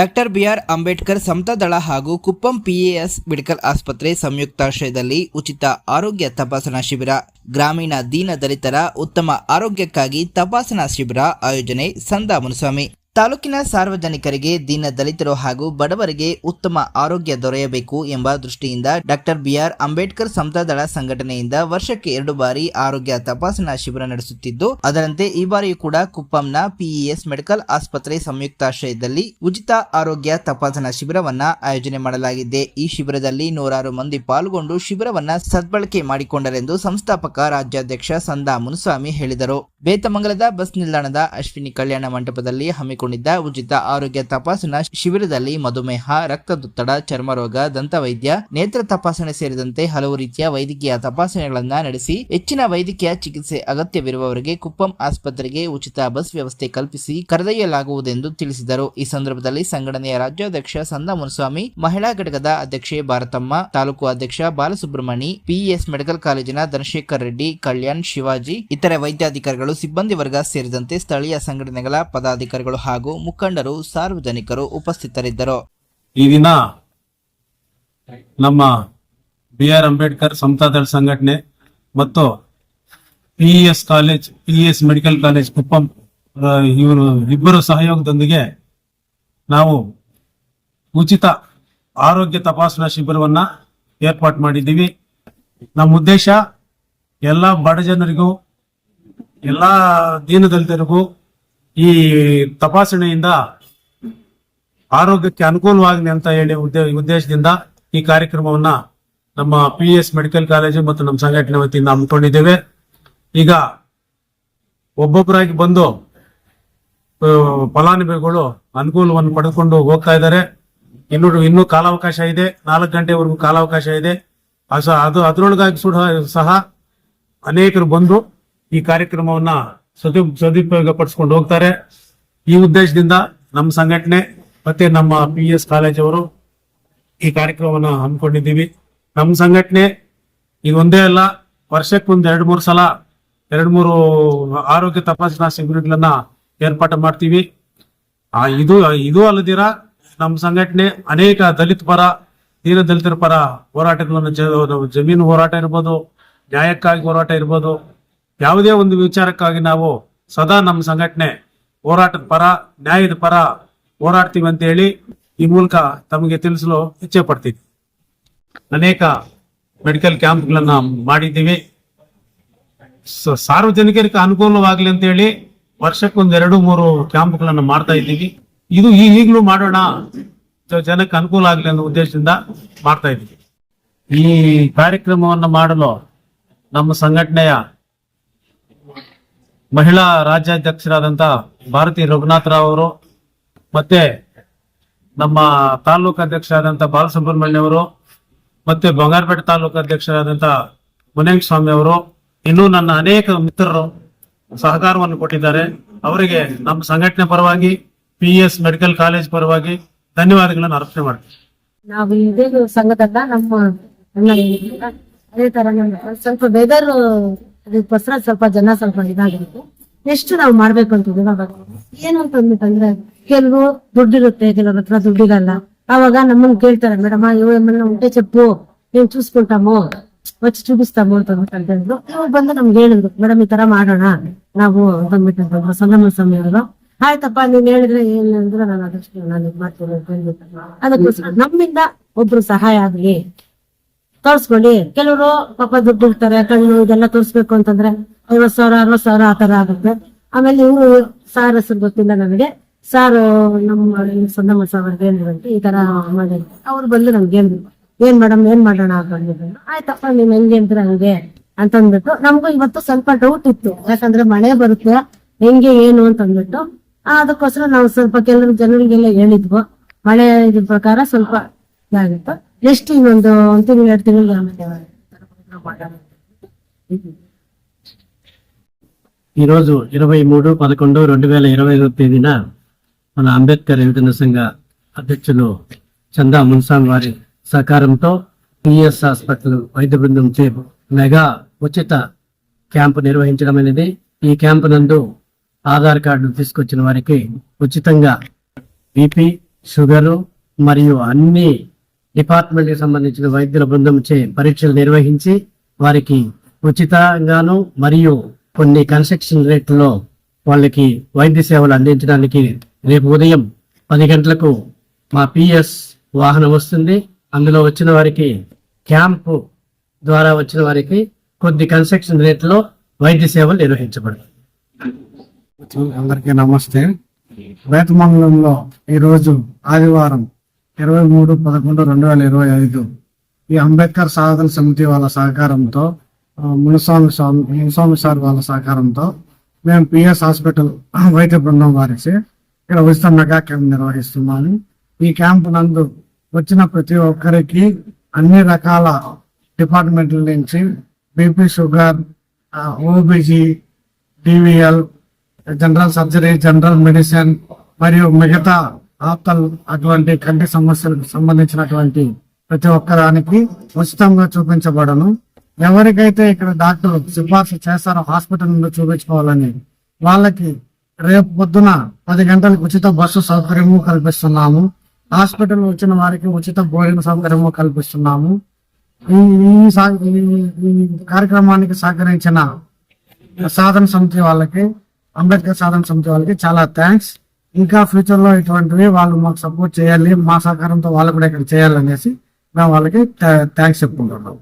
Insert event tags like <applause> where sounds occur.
Doctor B R Ambedkar ಸಮತಾದಳ ಹಾಗೂ Kuppam PAS medical ಆಸ್ಪತ್ರೆ ಸಂಯುಕ್ತಾಶ್ರಯದಲ್ಲಿ ಉಚಿತ ಆರೋಗ್ಯ ತಪಾಸಣಾ ಶಿಬಿರ, ಗ್ರಾಮೀಣ ದೀನ ದಲಿತರ ಉತ್ತಮ ಆರೋಗ್ಯಕ್ಕಾಗಿ ತಪಾಸಣಾ ಶಿಬಿರ ಆಯೋಜನೆ ಸಂದಾ ಮುನುಸ್ವಾಮಿ. ತಾಲೂಕಿನ ಸಾರ್ವಜನಿಕರಿಗೆ, ದೀನ ದಲಿತರು ಹಾಗೂ ಬಡವರಿಗೆ ಉತ್ತಮ ಆರೋಗ್ಯ ದೊರೆಯಬೇಕು ಎಂಬ ದೃಷ್ಟಿಯಿಂದ ಡಾಕ್ಟರ್ ಬಿಆರ್ ಅಂಬೇಡ್ಕರ್ ಸಮತಾದಳ ಸಂಘಟನೆಯಿಂದ ವರ್ಷಕ್ಕೆ ಎರಡು ಬಾರಿ ಆರೋಗ್ಯ ತಪಾಸಣಾ ಶಿಬಿರ ನಡೆಸುತ್ತಿದ್ದು, ಅದರಂತೆ ಈ ಬಾರಿಯೂ ಕೂಡ ಕುಪ್ಪಂನ ಪಿಇಎಸ್ ಮೆಡಿಕಲ್ ಆಸ್ಪತ್ರೆ ಸಂಯುಕ್ತಾಶ್ರಯದಲ್ಲಿ ಉಚಿತ ಆರೋಗ್ಯ ತಪಾಸಣಾ ಶಿಬಿರವನ್ನ ಆಯೋಜನೆ ಮಾಡಲಾಗಿದೆ. ಈ ಶಿಬಿರದಲ್ಲಿ ನೂರಾರು ಮಂದಿ ಪಾಲ್ಗೊಂಡು ಶಿಬಿರವನ್ನ ಸದ್ಬಳಕೆ ಮಾಡಿಕೊಂಡರೆಂದು ಸಂಸ್ಥಾಪಕ ರಾಜ್ಯಾಧ್ಯಕ್ಷ ಸಂದಾ ಮುನುಸ್ವಾಮಿ ಹೇಳಿದರು. ಬೇತಮಂಗಲದ ಬಸ್ ನಿಲ್ದಾಣದ ಅಶ್ವಿನಿ ಕಲ್ಯಾಣ ಮಂಟಪದಲ್ಲಿ ಹಮ್ಮಿಕೊಂಡಿದ್ದ ಉಚಿತ ಆರೋಗ್ಯ ತಪಾಸಣಾ ಶಿಬಿರದಲ್ಲಿ ಮಧುಮೇಹ, ರಕ್ತದೊತ್ತಡ, ಚರ್ಮರೋಗ, ದಂತವೈದ್ಯ, ನೇತ್ರ ತಪಾಸಣೆ ಸೇರಿದಂತೆ ಹಲವು ರೀತಿಯ ವೈದ್ಯಕೀಯ ತಪಾಸಣೆಗಳನ್ನು ನಡೆಸಿ ಹೆಚ್ಚಿನ ವೈದ್ಯಕೀಯ ಚಿಕಿತ್ಸೆ ಅಗತ್ಯವಿರುವವರಿಗೆ ಕುಪ್ಪಂ ಆಸ್ಪತ್ರೆಗೆ ಉಚಿತ ಬಸ್ ವ್ಯವಸ್ಥೆ ಕಲ್ಪಿಸಿ ಕರೆದೊಯ್ಯಲಾಗುವುದೆಂದು ತಿಳಿಸಿದರು. ಈ ಸಂದರ್ಭದಲ್ಲಿ ಸಂಘಟನೆಯ ರಾಜ್ಯಾಧ್ಯಕ್ಷ ಸಂದ ಮುನಸ್ವಾಮಿ, ಮಹಿಳಾ ಘಟಕದ ಅಧ್ಯಕ್ಷೆ ಭಾರತಮ್ಮ, ತಾಲೂಕು ಅಧ್ಯಕ್ಷ ಬಾಲಸುಬ್ರಹ್ಮಣಿ, ಪಿಇಎಸ್ ಮೆಡಿಕಲ್ ಕಾಲೇಜಿನ ಧನಶೇಖರ್ ರೆಡ್ಡಿ, ಕಲ್ಯಾಣ್ ಶಿವಾಜಿ, ಇತರೆ ವೈದ್ಯಾಧಿಕಾರಿಗಳು, ಸಿಬ್ಬಂದಿ ವರ್ಗ ಸೇರಿದಂತೆ ಸ್ಥಳೀಯ ಸಂಘಟನೆಗಳ ಪದಾಧಿಕಾರಿಗಳು ಹಾಗೂ ಮುಖಂಡರು, ಸಾರ್ವಜನಿಕರು ಉಪಸ್ಥಿತರಿದ್ದರು. ಈ ದಿನ ನಮ್ಮ ಬಿ ಆರ್ ಅಂಬೇಡ್ಕರ್ ಸಮತಾದಳ ಸಂಘಟನೆ ಮತ್ತು PES college, P S medical college Kuppam ಇವರು ಇಬ್ಬರು ಸಹಯೋಗದೊಂದಿಗೆ ನಾವು ಉಚಿತ ಆರೋಗ್ಯ ತಪಾಸಣಾ ಶಿಬಿರವನ್ನ ಏರ್ಪಾಟ್ ಮಾಡಿದ್ದೀವಿ. ನಮ್ಮ ಉದ್ದೇಶ ಎಲ್ಲ ಬಡ ಜನರಿಗೂ, ಎಲ್ಲ ದೀನದಲಿತರಿಗೂ ಈ ತಪಾಸಣೆಯಿಂದ ಆರೋಗ್ಯಕ್ಕೆ ಅನುಕೂಲವಾಗಲಿ ಅಂತ ಹೇಳಿ ಉದ್ದೇ ಉದ್ದೇಶದಿಂದ ಈ ಕಾರ್ಯಕ್ರಮವನ್ನ ನಮ್ಮ ಪಿ ಎಸ್ ಮೆಡಿಕಲ್ ಕಾಲೇಜು ಮತ್ತು ನಮ್ಮ ಸಂಘಟನೆ ವತಿಯಿಂದ ಹಮ್ಮಿಕೊಂಡಿದ್ದೇವೆ. ಈಗ ಒಬ್ಬೊಬ್ಬರಾಗಿ ಬಂದು ಫಲಾನುಭವಿಗಳು ಅನುಕೂಲವನ್ನು ಪಡೆದುಕೊಂಡು ಹೋಗ್ತಾ ಇದ್ದಾರೆ. ಇನ್ನು, ಇನ್ನೂ ಕಾಲಾವಕಾಶ ಇದೆ. ನಾಲ್ಕು ಗಂಟೆವರೆಗೂ ಕಾಲಾವಕಾಶ ಇದೆ. ಅದು ಅದರೊಳಗಾಗಿ ಸಹ ಅನೇಕರು ಬಂದು ಈ ಕಾರ್ಯಕ್ರಮವನ್ನ ಸದು ಸದುಪಯೋಗ ಪಡಿಸ್ಕೊಂಡು ಹೋಗ್ತಾರೆ. ಈ ಉದ್ದೇಶದಿಂದ ನಮ್ಮ ಸಂಘಟನೆ ಮತ್ತೆ ನಮ್ಮ ಪಿ ಎಸ್ ಕಾಲೇಜವರು ಈ ಕಾರ್ಯಕ್ರಮವನ್ನ ಹಮ್ಮಿಕೊಂಡಿದ್ದೀವಿ. ನಮ್ಮ ಸಂಘಟನೆ ಈಗ ಒಂದೇ ಅಲ್ಲ ವರ್ಷಕ್ಕೊಂದು ಎರಡು ಮೂರು ಸಲ, ಎರಡು ಮೂರು ಆರೋಗ್ಯ ತಪಾಸಣಾ ಶಿಬಿರಗಳನ್ನ ಏರ್ಪಾಟು ಮಾಡ್ತೀವಿ. ಆ, ಇದು ಇದು ಅಲ್ಲದಿರ ನಮ್ಮ ಸಂಘಟನೆ ಅನೇಕ ದಲಿತ ಪರ ದೀನ ದಲಿತರ ಪರ ಹೋರಾಟಗಳನ್ನು ಜಮೀನು ಹೋರಾಟ ಇರ್ಬೋದು, ನ್ಯಾಯಕ್ಕಾಗಿ ಹೋರಾಟ ಇರ್ಬೋದು ಯಾವುದೇ ಒಂದು ವಿಚಾರಕ್ಕಾಗಿ ನಾವು ಸದಾ ನಮ್ಮ ಸಂಘಟನೆ ಹೋರಾಟದ ಪರ, ನ್ಯಾಯದ ಪರ ಹೋರಾಡ್ತೀವಿ ಅಂತ ಹೇಳಿ ಈ ಮೂಲಕ ತಮಗೆ ತಿಳಿಸಲು ಇಚ್ಛೆ ಪಡ್ತೀವಿ ಅನೇಕ ಮೆಡಿಕಲ್ ಕ್ಯಾಂಪ್ಗಳನ್ನ ಮಾಡಿದ್ದೀವಿ. ಸಾರ್ವಜನಿಕರಿಗೆ ಅನುಕೂಲವಾಗಲಿ ಅಂತ ಹೇಳಿ ವರ್ಷಕ್ಕೊಂದ್ ಎರಡು, ಮೂರು ಕ್ಯಾಂಪ್ಗಳನ್ನ ಮಾಡ್ತಾ ಇದ್ದೀವಿ. ಇದು ಈಗಲೂ ಮಾಡೋಣ ಜನಕ್ಕೆ ಅನುಕೂಲ ಆಗಲಿ ಅನ್ನೋ ಉದ್ದೇಶದಿಂದ ಮಾಡ್ತಾ ಇದ್ದೀವಿ. ಈ ಕಾರ್ಯಕ್ರಮವನ್ನು ಮಾಡಲು ನಮ್ಮ ಸಂಘಟನೆಯ ಮಹಿಳಾ ರಾಜ್ಯಾಧ್ಯಕ್ಷರಾದಂತ ಭಾರತಿ ರಘುನಾಥ್ ರಾವ್ ಅವರು ಮತ್ತೆ ನಮ್ಮ ತಾಲೂಕು ಅಧ್ಯಕ್ಷರಾದಂತ ಬಾಲಸುಬ್ರಹ್ಮಣ್ಯ ಅವರು ಮತ್ತೆ ಬಂಗಾರಪೇಟೆ ತಾಲೂಕು ಅಧ್ಯಕ್ಷರಾದಂತ ಮುನೇಂಗ್ ಸ್ವಾಮಿ ಅವರು, ಇನ್ನೂ ನನ್ನ ಅನೇಕ ಮಿತ್ರರು ಸಹಕಾರವನ್ನು ಕೊಟ್ಟಿದ್ದಾರೆ. ಅವರಿಗೆ ನಮ್ಮ ಸಂಘಟನೆ ಪರವಾಗಿ ಪಿ ಮೆಡಿಕಲ್ ಕಾಲೇಜ್ ಪರವಾಗಿ ಧನ್ಯವಾದಗಳನ್ನು ಅರ್ಪಣೆ ಮಾಡ್ತೀನಿ. ನಾವು ಇದೇ ಸಂಘದಲ್ಲ, ನಮ್ಮ ಅದೇ ತರ ಸ್ವಲ್ಪ ವೆದರ್ ಅದಕ್ಕೋಸ್ಕರ ಸ್ವಲ್ಪ ಜನ ಸ್ವಲ್ಪ ಇದಾಗಿರುತ್ತೆ. ನೆಕ್ಸ್ಟ್ ನಾವು ಮಾಡ್ಬೇಕು ಅಂತಿದ್ದೀವಿ ಅವಾಗ ಏನು ಅಂತ ಅಂದ್ಬಿಟ್ಟಂದ್ರೆ ಕೆಲವು ದುಡ್ಡಿರುತ್ತೆ, ಕೆಲವ್ರ ಹತ್ರ ದುಡ್ಡಿರಲ್ಲ ಅವಾಗ ನಮ್ಮನ್ನ ಕೇಳ್ತಾರೆ, ಮೇಡಮ್ ಇವ್ ಎಮ್ಮನ್ನ ಹೊಟ್ಟೆ ಚಪ್ಪು ನೀವ್ ಚೂಸ್ಕೊಂಟಾಮೋ ವಚ್ಚಿ ಚೂಪಿಸ್ತಾಮೋ ಅಂತ ಅಂದ್ಬಿಟ್ಟು ಇವ್ರು ಬಂದು ನಮ್ಗೆ ಹೇಳಿದ್ರು, ಮೇಡಮ್, ಈ ತರ ಮಾಡೋಣ. ನಾವು ಬಂದ್ಬಿಟ್ಟು ಸಂಗಮ ಅವರು. ಆಯ್ತಪ್ಪ, ನೀನ್ ಹೇಳಿದ್ರೆ ಏನ್ ಹೇಳಿದ್ರೆ? ನಾನು ಅದಷ್ಟು ನಾನು ಮಾಡ್ತೀನಿ ಅಂತ ಹೇಳ್ಬಿಟ್ಟು ಅದಕ್ಕೋಸ್ಕರ ನಮ್ಮಿಂದ ಒಬ್ರು ಸಹಾಯ ಆಗ್ಲಿ. ತೋರ್ಸ್ಕೊಳ್ಳಿ. ಕೆಲವರು ಪಾಪ ದುಡ್ಡು ಇರ್ತಾರೆ ಕಣ್ಣು ಇದೆಲ್ಲ ತೋರಿಸ್ಬೇಕು ಅಂತಂದ್ರೆ ಐವತ್ ಸಾವಿರ ಅರವತ್ ಸಾವಿರ ಆ ತರ ಆಗುತ್ತೆ. ಆಮೇಲೆ ಇವರು ಸಾರ್ ಹೆಸರು ಗೊತ್ತಿಲ್ಲ ನನಗೆ ಸಾರ್ ನಮ್ಮ ಸಂದಮ್ಮ ಸಾರ್ಗೆ ಹೇಳಿದ್ರಂತೆ ಈ ತರ ಮಾಡಿ ಅವ್ರು ಬಂದು ನಮ್ಗೆ ಏನ್ ಏನ್ ಮೇಡಮ್, ಏನ್ ಮಾಡೋಣ ಅಂತ ಅಂದಿದ್ರು. ಆಯ್ತಪ್ಪ ನೀನ್ ಹೆಂಗೆ ಅಂತ ಹಂಗೆ ಅಂತ ಅಂದ್ಬಿಟ್ಟು, ನಮಗೂ ಇವತ್ತು ಸ್ವಲ್ಪ ಡೌಟ್ ಇತ್ತು. ಯಾಕಂದ್ರೆ ಮಳೆ ಬರುತ್ತೆ, ಹೆಂಗೆ, ಏನು ಅಂತ ಅಂದ್ಬಿಟ್ಟು. ಅದಕ್ಕೋಸ್ಕರ ನಾವು ಸ್ವಲ್ಪ ಕೆಲವರು ಜನರಿಗೆಲ್ಲ ಹೇಳಿದ್ವು. ಮಳೆ ಇದ್ರ ಪ್ರಕಾರ ಸ್ವಲ್ಪ ಇದಾಗಿತ್ತು. ನೆಕ್ಸ್ಟ್ ಇನ್ನೊಂದು ಒಂದ್ ತಿಂಗಳು ಎರಡು ತಿಂಗಳು ಆಮೇಲೆ ಮಾಡೋಣ. ఈరోజు ఇరవై మూడు పదకొండు రెండు వేల ఇరవై ఐదో తేదీన మన అంబేద్కర్ యువజన సంఘ అధ్యక్షులు చందా మున్సాం వారి సహకారంతో పిఎస్ హాస్పిటల్ వైద్య బృందం చే మెగా ఉచిత క్యాంపు నిర్వహించడం అనేది ఈ క్యాంపు నందు ఆధార్ కార్డు తీసుకొచ్చిన వారికి ఉచితంగా బీపీ షుగరు మరియు అన్ని డిపార్ట్మెంట్కి సంబంధించిన వైద్యుల బృందంచే పరీక్షలు నిర్వహించి వారికి ఉచితంగాను మరియు కొన్ని కన్స్ట్రక్షన్ రేట్లలో వాళ్ళకి వైద్య సేవలు అందించడానికి రేపు ఉదయం పది గంటలకు మా పిఎస్ వాహనం వస్తుంది. అందులో వచ్చిన వారికి క్యాంపు ద్వారా వచ్చిన వారికి కొద్ది కన్స్ట్రక్షన్ రేట్లో వైద్య సేవలు నిర్వహించబడతాయి. అందరికీ నమస్తే. వేతమంగళంలో ఈరోజు ఆదివారం ఇరవై మూడు పదకొండు రెండు వేల ఇరవై ఐదు. ఈ అంబేద్కర్ సాధన సమితి వాళ్ళ సహకారంతో మునిస్వామి మునుస్వామి స్వామి మునుస్వామి సార్ వాళ్ళ సహకారంతో మేము పిఎస్ హాస్పిటల్ <clears throat> వైద్య బృందం వారిచి ఇక్కడ ఉచిత మెగా క్యాంప్ నిర్వహిస్తున్నాము. ఈ క్యాంప్ నందు వచ్చిన ప్రతి ఒక్కరికి అన్ని రకాల డిపార్ట్మెంట్ల నుంచి BP sugar OBG DVL general surgery general medicine మరియు మిగతా ఆప్తల్ అటువంటి కంటి సమస్యలకు సంబంధించినటువంటి ప్రతి ఒక్కదానికి ఉచితంగా చూపించబడను. ఎవరికైతే ఇక్కడ డాక్టర్ సిఫార్సు చేస్తారో హాస్పిటల్ నుండి చూపించుకోవాలని వాళ్ళకి రేపు పొద్దున పది గంటలకు ఉచిత బస్సు సౌకర్యము కల్పిస్తున్నాము. హాస్పిటల్ వచ్చిన వారికి ఉచిత భోజన సౌకర్యము కల్పిస్తున్నాము. ఈ ఈ- ఈ కార్యక్రమానికి సహకరించిన సాధన సమితి వాళ్ళకి అంబేద్కర్ సాధన సమితి వాళ్ళకి చాలా థ్యాంక్స్. ఇంకా ఫ్యూచర్లో ఇటువంటివి వాళ్ళు మాకు సపోర్ట్ చేయాలి మా సహకారంతో వాళ్ళు కూడా ఇక్కడ చేయాలనేసి మేము వాళ్ళకి థ్యాంక్స్ చెప్పుకుంటున్నాం.